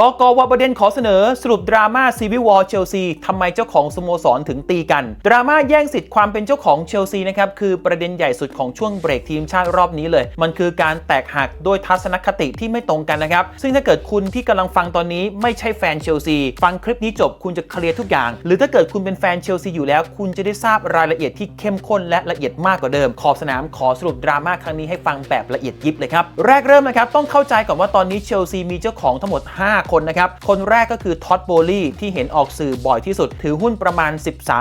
บอกวบเด็นขอเสนอสรุปดราม่าซีวิวอลเชลซีทำไมเจ้าของสโมสรถึงตีกัน ดราม่าแย่งสิทธิ์ความเป็นเจ้าของเชลซีนะครับ คือประเด็นใหญ่สุดของช่วงเบรกทีมชาติรอบนี้เลย มันคือการแตกหักโดยทัศนคติที่ไม่ตรงกันนะครับ ซึ่งถ้าเกิดคุณที่กำลังฟังตอนนี้ไม่ใช่แฟนเชลซี ฟังคลิปนี้จบคุณจะเคลียร์ทุกอย่าง หรือถ้าเกิดคุณเป็นแฟนเชลซีอยู่แล้ว คุณจะได้ทราบรายละเอียดที่เข้มข้นและละเอียดมากกว่าเดิม ขอบสนามขอสรุปดราม่าครั้งนี้ให้ฟังแบบละเอียดยิบเลยครับแรกเริ่มนะครับต้องเข้าใจก่อนว่าตอนนี้เชลซีมีเจ้าของทั้งหมด 5คนนะครับ คนแรกก็คือท็อดโบลี่ที่เห็นออกสื่อบ่อยที่สุด ถือหุ้นประมาณ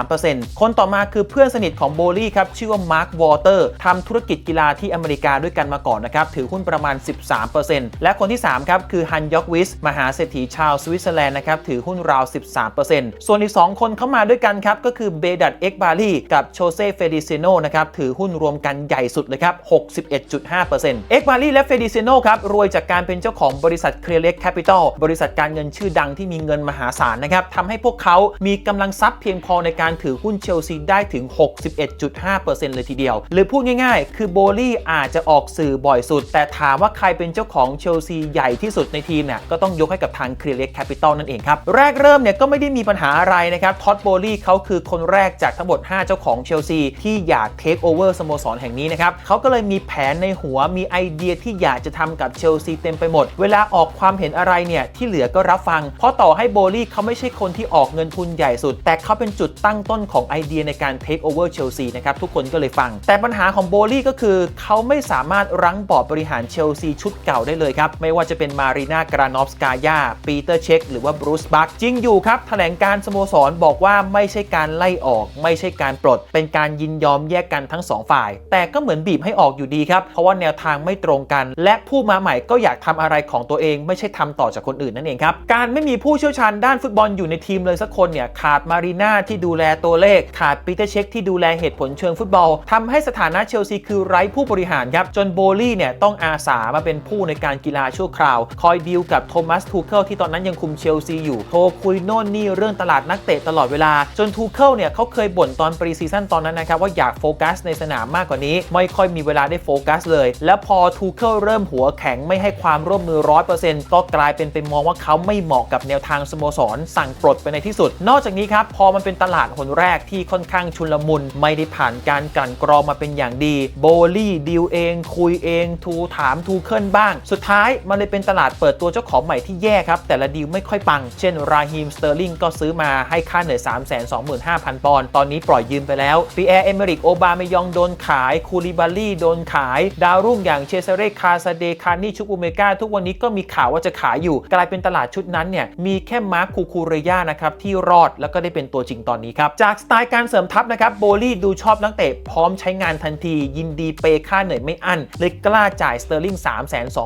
13%คนต่อมาคือเพื่อนสนิทของโบลี่ครับ ชื่อว่ามาร์ควอเตอร์ทำธุรกิจกีฬาที่อเมริกาด้วยกันมาก่อนนะครับ ถือหุ้นประมาณ 13%และคนที่ 3 ครับ คือฮันยอกวิส มหาเศรษฐีชาวสวิตเซอร์แลนด์นะครับ ถือหุ้นราว 13%ส่วนอีก 2 คนเข้ามาด้วยกันครับ ก็คือเบดัตเอ็กบาลีกับโชเซ่เฟดิเซโนนะครับ ถือหุ้นรวมกันใหญ่สุดเลยครับ 61.5%เอ็กบาลีและเฟดิเซโนครับรวยจากการเป็นเจ้าของบริษัทเคลียร์เล็กแคปิตอลบริริษัทการเงินชื่อดังที่มีเงินมหาศาลนะครับทำให้พวกเขามีกำลังทรัพย์เพียงพอในการถือหุ้นเชลซีได้ถึง 61.5%เลยทีเดียว หรือพูดง่ายๆ คือโบลี่อาจจะออกสื่อบ่อยสุด แต่ถามว่าใครเป็นเจ้าของเชลซีใหญ่ที่สุดในทีมเนี่ยก็ต้องยกให้กับทางเคลียร์เล็กแคปิตอลนั่นเองครับ แรกเริ่มเนี่ยก็ไม่ได้มีปัญหาอะไรนะครับท็อดโบลี่เขาคือคนแรกจากทั้งหมด 5 เจ้าของเชลซีที่อยากเทคโอเวอร์สโมสรแห่งนี้นะครับเขาก็เลยมีแผนในหัวมีไอเดียที่อยากจะทำกับเชลซีเต็มไปหมด เวลาออกความเห็นอะไรเนี่ยที่เหลือก็รับฟัง เพราะต่อให้โบลี่เขาไม่ใช่คนที่ออกเงินทุนใหญ่สุด แต่เขาเป็นจุดตั้งต้นของไอเดียในการเทคโอเวอร์เชลซีนะครับทุกคนก็เลยฟัง แต่ปัญหาของโบลี่ก็คือเขาไม่สามารถรั้งบอร์ดบริหารเชลซีชุดเก่าได้เลยครับ ไม่ว่าจะเป็นมารีนากรานอฟสกายาปีเตอร์เช็คหรือว่าบรูซบัคจริงอยู่ครับแถลงการสโมสรบอกว่าไม่ใช่การไล่ออก ไม่ใช่การปลด เป็นการยินยอมแยกกันทั้งสองฝ่าย แต่ก็เหมือนบีบให้ออกอยู่ดีครับเพราะว่าแนวทางไม่ตรงกัน และผู้มาใหม่ก็อยากทำอะไรของตัวเองไม่ใช่ทำต่อจากคนอื่นนั่นเองครับ การไม่มีผู้เชี่ยวชาญด้านฟุตบอลอยู่ในทีมเลยสักคนเนี่ยขาดมารีน่าที่ดูแลตัวเลข ขาดปีเตอร์เช็คที่ดูแลเหตุผลเชิงฟุตบอลทำให้สถานะเชลซีคือไร้ผู้บริหารครับ จนโบลี่เนี่ยต้องอาสามาเป็นผู้ในการกีฬาชั่วคราว คอยดีลกับโทมัสทูเคิลที่ตอนนั้นยังคุมเชลซีอยู่โทรคุยโน่นนี่เรื่องตลาดนักเตะตลอดเวลา จนทูเคิลเนี่ยเขาเคยบ่นตอนปรีซีซั่นตอนนั้นนะครับว่าอยากโฟกัสในสนามมากกว่านี้ ไม่ค่อยมีเวลาได้โฟกัสเลย แล้วพอทูเคิลเริ่มหัวแข็งไม่ให้ความร่วมมือ100%ก็กลายเป็นไปมองว่าเขาไม่เหมาะกับแนวทางสโมสร สั่งปลดไปในที่สุด นอกจากนี้ครับพอมันเป็นตลาดหนแรกที่ค่อนข้างชุลมุน ไม่ได้ผ่านการกลั่นกรองมาเป็นอย่างดี โบลี่ดีลเอง คุยเอง ทูถามทูเคิลบ้าง สุดท้ายมันเลยเป็นตลาดเปิดตัวเจ้าของใหม่ที่แย่ครับ แต่ละดีลไม่ค่อยปัง เช่นราฮิมสเตอร์ลิงก็ซื้อมาให้ค่าเหนื่อย 325,000 ปอนด์ตอนนี้ปล่อยยืมไปแล้วปีแอร์เอเมริกโอบามายองโดนขายคูลิบาลี่โดนขาย ดาวรุ่งอย่างเชเซเรคาซาเดคานี่ชุกอุเมกาทุกวันนี้ก็มีข่าวว่าจะขายอยู่กลายเป็นตลาดชุดนั้นเนี่ยมีแค่มาร์คคูคูเรย่านะครับที่รอดแล้วก็ได้เป็นตัวจริงตอนนี้ครับจากสไตล์การเสริมทัพนะครับโบลี่ดูชอบนักเตะพร้อมใช้งานทันที ยินดีเปย์ค่าเหนื่อยไม่อั้นเลยกล้าจ่ายสเตอร์ลิง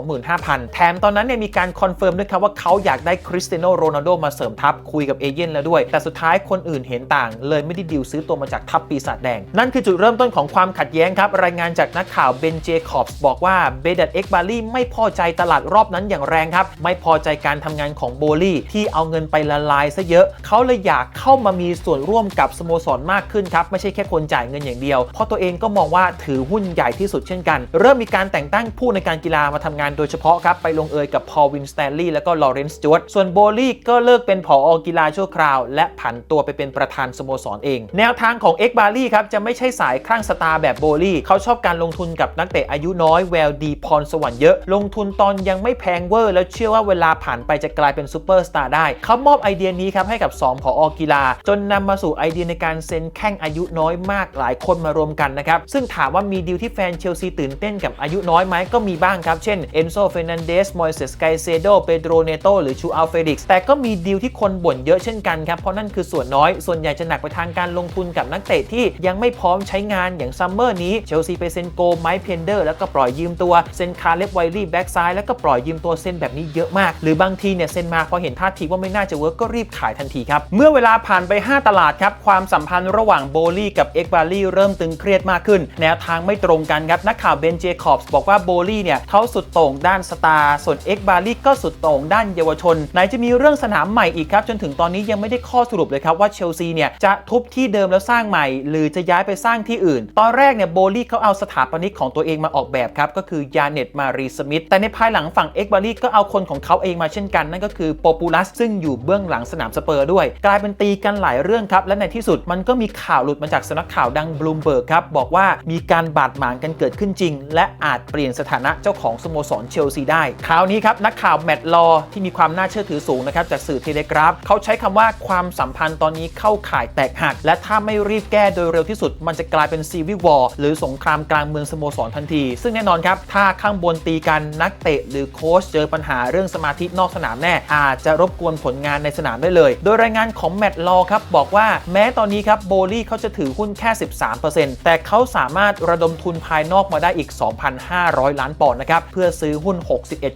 325,000 แถมตอนนั้นเนี่ยมีการคอนเฟิร์มด้วยครับว่าเขาอยากได้คริสเตียโนโรนัลโดมาเสริมทัพคุยกับเอเย่นแล้วด้วย แต่สุดท้ายคนอื่นเห็นต่าง เลยไม่ได้ดิวซื้อตัวมาจากทัพปีศาจแดง นั่นคือจุดเริ่มต้นของความขัดแย้งครับ รายงานจากนักข่าวเบนเจคอบส์บอกว่าเบดัตเอ็กบาลีไม่พอใจตลาดรอบนั้นอย่างแรงครับ ไม่พอใจการการทำงานของโบลี่ที่เอาเงินไปละลายซะเยอะ เขาเลยอยากเข้ามามีส่วนร่วมกับสโมสรมากขึ้นครับ ไม่ใช่แค่คนจ่ายเงินอย่างเดียว เพราะตัวเองก็มองว่าถือหุ้นใหญ่ที่สุดเช่นกัน เริ่มมีการแต่งตั้งผู้ในการกีฬามาทำงานโดยเฉพาะครับ ไปลงเอยกับพอลวินสแตนลีย์และก็ลอเรนซ์จวตส่วนโบลี่ก็เลิกเป็นผอกีฬาชั่วคราว และผันตัวไปเป็นประธานสโมสรเอง แนวทางของเอ็กบาลี่ครับจะไม่ใช่สายคลั่งสตาร์แบบโบลี่เขาชอบการลงทุนกับนักเตะอายุน้อยแววดีพรสวรรค์เยอะลงทุนตอนยังไม่แพงเวอร์ แล้วเชื่อว่าเวลาผ่านไปจะกลายเป็นซูเปอร์สตาร์ได้ เขามอบไอเดียนี้ครับให้กับ 2 ผอกีฬา จนนำมาสู่ไอเดียในการเซ็นแข้งอายุน้อยมากหลายคนมารวมกันนะครับ ซึ่งถามว่ามีดีลที่แฟนเชลซีตื่นเต้นกับอายุน้อยไหมก็มีบ้างครับ เช่นเอนโซเฟรนันเดสมอยเซสไกเซโดเปโดรเนโตหรือชูอัลเฟดิกส์แต่ก็มีดีลที่คนบ่นเยอะเช่นกันครับเพราะนั่นคือส่วนน้อยส่วนใหญ่จะหนักไปทางการลงทุนกับนักเตะที่ยังไม่พร้อมใช้งานอย่างซัมเมอร์นี้เชลซีไปเซ็นโกไมค์เพนเดอร์แล้วก็ปล่อยยืมตัวเซ็นคาเล็บไวลี่แบ็กซ้ายแล้วก็ปล่อยยืมตัวเซ็นแบบนี้เยอะมาก หรือบางางทีเนี่ยเซ็นมาพอเห็นท่าทีว่าไม่น่าจะเวิร์กก็รีบขายทันทีครับเมื่อเวลาผ่านไป 5 ตลาดครับความสัมพันธ์ระหว่างโบลี่กับเอ็กบาลี่เริ่มตึงเครียดมากขึ้น แนวทางไม่ตรงกันครับนักข่าวเบนเจคอบส์บอกว่าโบลี่เนี่ยเขาสุดโต่งด้านสตาร์ส่วนเอ็กบาลี่ก็สุดโต่งด้านเยาวชนไหนจะมีเรื่องสนามใหม่อีกครับจนถึงตอนนี้ยังไม่ได้ข้อสรุปเลยครับว่าเชลซีเนี่ยจะทุบที่เดิมแล้วสร้างใหม่ หรือจะย้ายไปสร้างที่อื่น ตอนแรกเนี่ยโบลี่เขาเอาสถาปนิกของตัวเองมาออกแบบครับก็คือยาเน็ตมารีสมิธแต่ในภายหลังฝั่งเอ็กบาลี่ก็เอาคนของเขาเองมาเชช่นกันนั่นก็คือโปปูลัสซึ่งอยู่เบื้องหลังสนามสเปอร์ด้วย กลายเป็นตีกันหลายเรื่องครับ และในที่สุดมันก็มีข่าวหลุดมาจากสำนักข่าวดังบลูมเบิร์กครับ บอกว่ามีการบาดหมางกันเกิดขึ้นจริง และอาจเปลี่ยนสถานะเจ้าของสโมสรเชลซีได้คราวนี้ครับนักข่าวแมตต์ลอที่มีความน่าเชื่อถือสูงนะครับจากสื่อเทเลกราฟเขาใช้คำว่าความสัมพันธ์ตอนนี้เข้าข่ายแตกหัก และถ้าไม่รีบแก้โดยเร็วที่สุด มันจะกลายเป็นซีวิวอร์หรือสงครามกลางเมืองสโมสรทันที ซึ่งแน่นอนครับถ้าข้างบนตีกันนักเตะหรือโค้ชเจอปัญหาเรื่องสมาธินอกสนามแน่ อาจจะรบกวนผลงานในสนามได้เลย โดยรายงานของแมตต์ลอครับบอกว่าแม้ตอนนี้ครับโบลี่เขาจะถือหุ้นแค่ 13%แต่เขาสามารถระดมทุนภายนอกมาได้อีก 2,500 ล้านปอนด์นะครับเพื่อซื้อหุ้น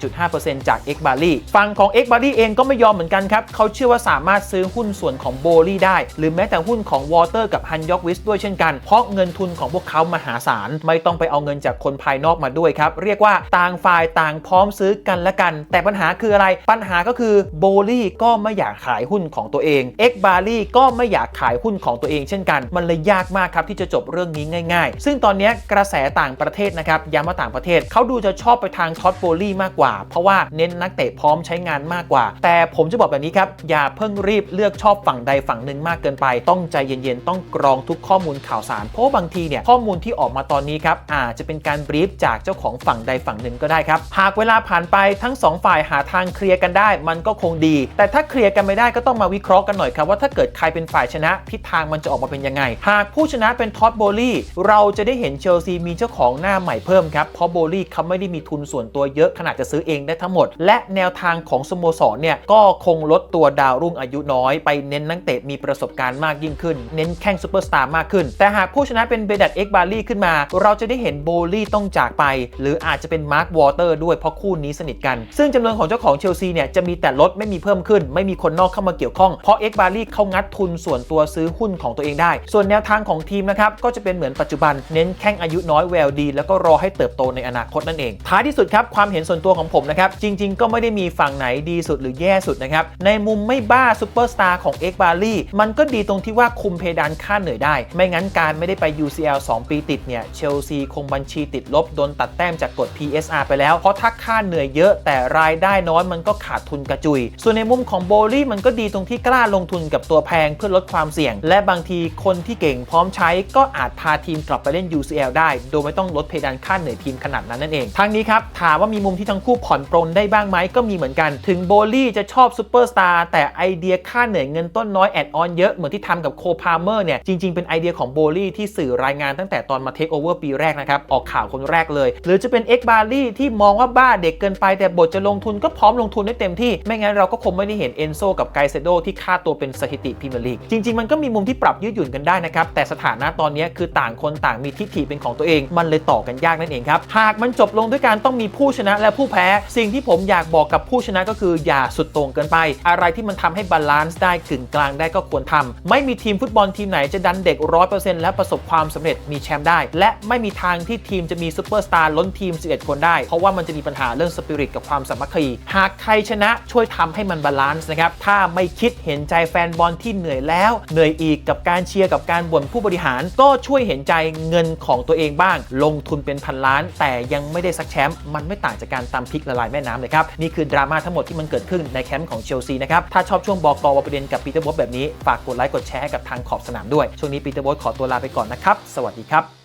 61.5%จาก x b a r l y ฝั่งของ x b a r l y เองก็ไม่ยอมเหมือนกันครับเขาเชื่อว่าสามารถซื้อหุ้นส่วนของโบลี่ได้ หรือแม้แต่หุ้นของวอเตอร์กับฮันยอกวิสด้วยเช่นกัน เพราะเงินทุนของพวกเขามหาศาล ไม่ต้องไปเอาเงินจากคนภายนอกมาด้วยครับ เรียกว่าต่างฝ่ายต่างพร้อมซื้อกันและกัน แต่ปัญหาคืออะไรปัญหาก็คือโบลี่ก็ไม่อยากขายหุ้นของตัวเองเอ็กบารี่ก็ไม่อยากขายหุ้นของตัวเองเช่นกัน มันเลยยากมากครับที่จะจบเรื่องนี้ง่าย ๆ ซึ่งตอนนี้กระแสต่างประเทศนะครับย้ำว่าต่างประเทศเขาดูจะชอบไปทางท็อตโบลี่มากกว่า เพราะว่าเน้นนักเตะพร้อมใช้งานมากกว่า แต่ผมจะบอกแบบนี้ครับ อย่าเพิ่งรีบเลือกชอบฝั่งใดฝั่งหนึ่งมากเกินไป ต้องใจเย็นๆ ต้องกรองทุกข้อมูลข่าวสาร เพราะบางทีเนี่ยข้อมูลที่ออกมาตอนนี้ครับอาจจะเป็นการบรีฟจากเจ้าของฝั่งใดฝั่งหนึ่งก็ได้ครับหากเวลาผ่านไปทั้ง 2 ฝ่ายหาทางเคลียร์กันได้มันก็คงดี แต่ถ้าเคลียร์กันไม่ได้ก็ต้องมาวิเคราะห์กันหน่อยครับว่าถ้าเกิดใครเป็นฝ่ายชนะทิศทางมันจะออกมาเป็นยังไง หากผู้ชนะเป็นท็อตโบลี่เราจะได้เห็นเชลซีมีเจ้าของหน้าใหม่เพิ่มครับเพราะโบลี่เขาไม่ได้มีทุนส่วนตัวเยอะขนาดจะซื้อเองได้ทั้งหมด และแนวทางของสโมสรเนี่ยก็คงลดตัวดาวรุ่งอายุน้อย ไปเน้นนักเตะมีประสบการณ์มากยิ่งขึ้น เน้นแข้งซูเปอร์สตาร์มากขึ้น แต่หากผู้ชนะเป็นเบดัตเอ็กบารี่ขึ้นมา เราจะได้เห็นโบลี่ต้องจากไป หรืออาจจะเป็นมาร์ควอเตอร์ด้วยเพราะคู่นี้สนิทกัน ซึ่งจำนวนของเจ้าของเชลซีเนี่ยจะมีแต่ลดไม่มีเพิ่มขึ้น ไม่มีคนนอกเข้ามาเกี่ยวข้อง เพราะเอ็กบารีเขางัดทุนส่วนตัวซื้อหุ้นของตัวเองได้ ส่วนแนวทางของทีมนะครับก็จะเป็นเหมือนปัจจุบันเน้นแข้งอายุน้อยแววดี แล้วก็รอให้เติบโตในอนาคตนั่นเอง ท้ายที่สุดครับความเห็นส่วนตัวของผมนะครับจริง ๆ ก็ไม่ได้มีฝั่งไหนดีสุดหรือแย่สุดนะครับในมุมไม่บ้าซูเปอร์สตาร์ของเอ็กบารีมันก็ดีตรงที่ว่าคุมเพดานค่าเหนื่อยได้ ไม่งั้นการไม่ได้ไป UCL 2 ปีติดเนี่ยเชลซีคงบัญชีติดลบโดนตัดแต้มจากกฎ PSR ไปแล้วเพราะถ้าค่าเหนื่อยเยอะแต่รายได้น้อยมันก็ขาดทุนกระจุย ส่วนในมุมของโบลี่มันก็ดีตรงที่กล้าลงทุนกับตัวแพงเพื่อลดความเสี่ยง และบางทีคนที่เก่งพร้อมใช้ก็อาจพาทีมกลับไปเล่น UCL ได้ โดยไม่ต้องลดเพดานค่าเหนื่อยทีมขนาดนั้นนั่นเองทั้งนี้ครับถามว่ามีมุมที่ทั้งคู่ผ่อนปรนได้บ้างไหมก็มีเหมือนกัน ถึงโบลี่จะชอบซูเปอร์สตาร์แต่ไอเดียค่าเหนื่อยเงินต้นน้อยแอดออนเยอะเหมือนที่ทำกับโคพาเมอร์เนี่ยจริงๆเป็นไอเดียของโบลี่ที่สื่อรายงานตั้งแต่ตอนมาเทคโอเวอร์ปีแรกนะครับออกข่าวคนแรกเลย หรือจะเป็นเอ็กบารี่ที่มองว่าบ้าเด็กเกินไปแต่บทจะลงทุนก็พร้อมลงทุนได้เต็มที่ ไม่งั้นเราก็คงไม่ได้เห็นเอนโซกับไกเซโดที่ค่าตัวเป็นสถิติพรีเมียร์ลีก จริง ๆ มันก็มีมุมที่ปรับยืดหยุ่นกันได้นะครับ แต่สถานะตอนนี้คือต่างคนต่างมีทิฐิเป็นของตัวเอง มันเลยต่อกันยากนั่นเองครับ หากมันจบลงด้วยการต้องมีผู้ชนะและผู้แพ้ สิ่งที่ผมอยากบอกกับผู้ชนะก็คืออย่าสุดโต่งเกินไป อะไรที่มันทำให้บาลานซ์ได้กึ่งกลางได้ก็ควรทำไม่มีทีมฟุตบอลทีมไหนจะดันเด็ก100%และประสบความสำเร็จมีแชมป์ได้ และไม่มีทางที่ทีมจะมีซูเปอร์สตาร์ล้นทีม 11 คนได้ เพราะว่ามันจะมีปัญหาเรื่องสปิริตกับความสามัคคีหากใครชนะช่วยทำให้มันบาลานซ์นะครับ ถ้าไม่คิดเห็นใจแฟนบอลที่เหนื่อยแล้ว เหนื่อยอีกกับการเชียร์กับการบ่นผู้บริหาร ก็ช่วยเห็นใจเงินของตัวเองบ้าง ลงทุนเป็นพันล้าน แต่ยังไม่ได้สักแชมป์มันไม่ต่างจากการตำพริกละลายแม่น้ำเลยครับ นี่คือดราม่าทั้งหมดที่มันเกิดขึ้นในแคมป์ของเชลซีนะครับ ถ้าชอบช่วงบอกกวประเด็นกับปีเตอร์บอสแบบนี้ฝากกดไลค์กดแชร์ให้กับทางขอบสนามด้วยช่วงนี้ปีเตอร์บอสขอตัวลาไปก่อนนะครับสวัสดีครับ